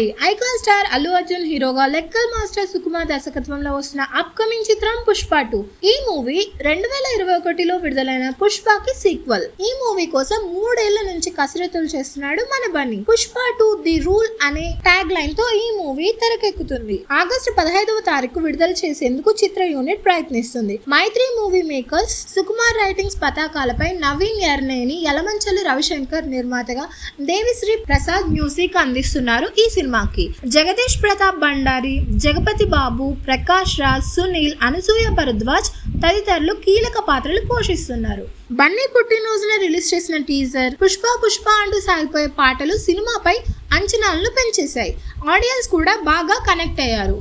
ఉన్నాయి. Icon star Allu Arjun హీరోగా లెక్కల్ master Sukumar దర్శకత్వంలో వస్తున్న అప్కమింగ్ చిత్రం పుష్ప టూ. ఈ మూవీ రెండు వేల ఇరవై ఒకటిలో విడుదలైన పుష్పకి సీక్వెల్ ఈ మూవీ కోసం మూడేళ్ళ నుంచి కసరత్తులు చేస్తున్నాడు మన Bunny. Pushpa two the rule అనే ట్యాగ్ లైన్తో ఈ మూవీ తెరకెక్కుతుంది. ఆగస్టు పదహైదవ తారీఖు విడుదల చేసేందుకు చిత్ర యూనిట్ ప్రయత్నిస్తుంది. Mythri movie makers Sukumar writings పతాకాలపై Naveen Yerneni Yalamanchili Ravishankar నిర్మాతగా దేవిశ్రీ ప్రసాద్ మ్యూజిక్ అందిస్తున్నారు ఈ సినిమా సినిమాకి. జగదీష్ ప్రతాప్ బండారి జగపతి బాబు ప్రకాష్ రాజ్ సునీల్ అనసూయ భరద్వాజ్ తదితరులు కీలక పాత్రలు పోషిస్తున్నారు. బన్నీ పుట్టినరోజున రిలీజ్ చేసిన టీజర్ పుష్ప పుష్ప అంటూ సాగిపోయే పాటలు సినిమాపై అంచనాలను పెంచేశాయి. ఆడియన్స్ కూడా బాగా కనెక్ట్ అయ్యారు.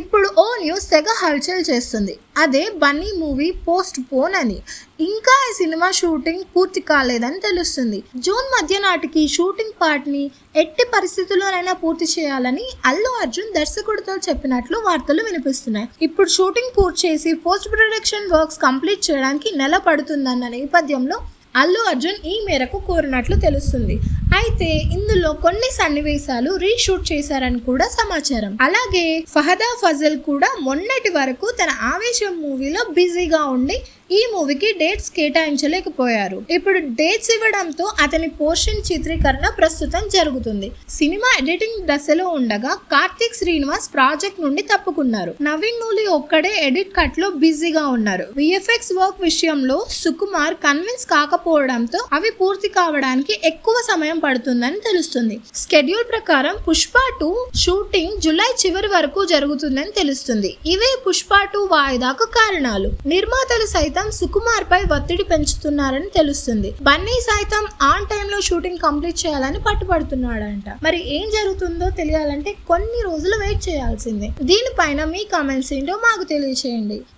ఇప్పుడు ఓ న్యూస్ తెగ హల్చల్ చేస్తుంది. అదే బన్నీ మూవీ పోస్ట్ పోన్ అని. ఇంకా ఈ సినిమా షూటింగ్ పూర్తి కాలేదని తెలుస్తుంది. జూన్ మధ్య నాటికి షూటింగ్ పార్ట్ని ఎట్టి పరిస్థితుల్లోనైనా పూర్తి చేయాలని అల్లు అర్జున్ దర్శకుడితో చెప్పినట్లు వార్తలు వినిపిస్తున్నాయి. ఇప్పుడు షూటింగ్ పూర్తి చేసి పోస్ట్ ప్రొడక్షన్ వర్క్స్ కంప్లీట్ చేయడానికి నెల పడుతుందన్న నేపథ్యంలో అల్లు అర్జున్ ఈ మేరకు కోరినట్లు తెలుస్తుంది. అయితే ఇందులో కొన్ని సన్నివేశాలు రీషూట్ చేశారని కూడా సమాచారం. అలాగే ఫహదా ఫజల్ కూడా మొన్నటి వరకు తన ఆవేశం మూవీలో బిజీగా ఉండి ఈ మూవీకి డేట్స్ కేటాయించలేకపోయారు. ఇప్పుడు డేట్స్ ఇవ్వడంతో అతని పోర్షన్ చిత్రీకరణ ప్రస్తుతం జరుగుతుంది. సినిమా ఎడిటింగ్ దశలో ఉండగా కార్తీక్ శ్రీనివాస్ ప్రాజెక్ట్ నుండి తప్పుకున్నారు. నవీన్ నూలి ఒక్కడే ఎడిట్ కట్లో బిజీగా ఉన్నారు. విఎఫ్ఎక్స్ వర్క్ విషయంలో సుకుమార్ కన్విన్స్ కాకపోవడంతో అవి పూర్తి కావడానికి ఎక్కువ సమయం పడుతుందని తెలుస్తుంది. స్కెడ్యూల్ ప్రకారం పుష్ప టూ షూటింగ్ జులై చివరి వరకు జరుగుతుందని తెలుస్తుంది. ఇవే పుష్ప టూ వాయిదాకు కారణాలు. నిర్మాతలు సైతం సుకుమార్ పై ఒత్తిడి పెంచుతున్నారని తెలుస్తుంది. బన్నీ సైతం ఆన్ టైమ్లో షూటింగ్ కంప్లీట్ చేయాలని పట్టుబడుతున్నాడంట. మరి ఏం జరుగుతుందో తెలియాలంటే కొన్ని రోజులు వెయిట్ చేయాల్సిందే. దీనిపైన మీ కామెంట్స్ ఏంటో మాకు తెలియచేయండి.